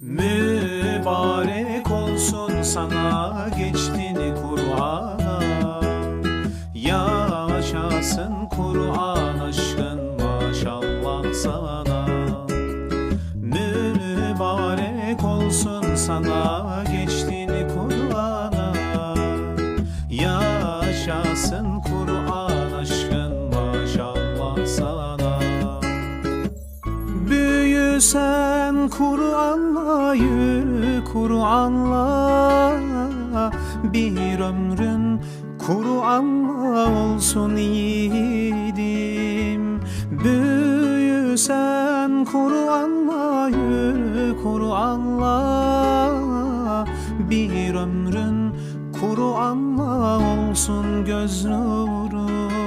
Mübarek olsun sana geçtiğini Kur'an'a Yaşasın Kur'an aşkın maşallah sana. Mübarek olsun sana geçtiğini Kur'an'a. Yaşasın Kur'an aşkın maşallah sana. Büyüsen Kur'an'la yürü Kur'an'la. Bir ömrün Kur'an'la olsun yiğidim. Büyüsen Kur'an'la yürü Kur'an'la. Bir ömrün Kur'an'la olsun göz nurum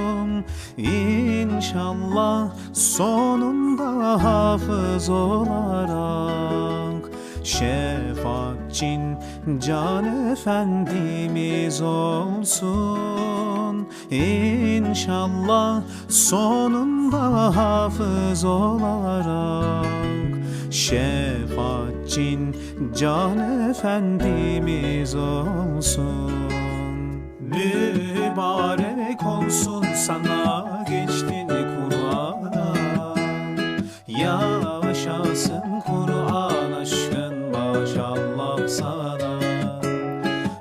İnşallah sonunda hafız olarak. Şefaatçin Can Efendimiz olsun. İnşallah sonunda hafız olarak. Şefaatçin Can Efendimiz olsun aşkın maşallah sana.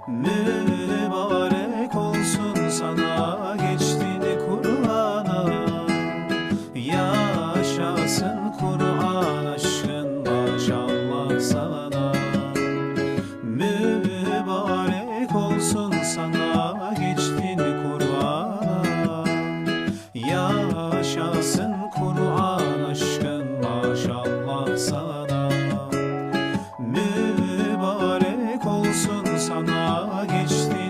Mübarek olsun sana geçtiğini Kur'an'a. Yaşasın Kur'an aşkın maşallah sana. Mübarek olsun sana geçtiğini Kur'an'a. Yaşasın Kur'an aşkın maşallah sana. geçti.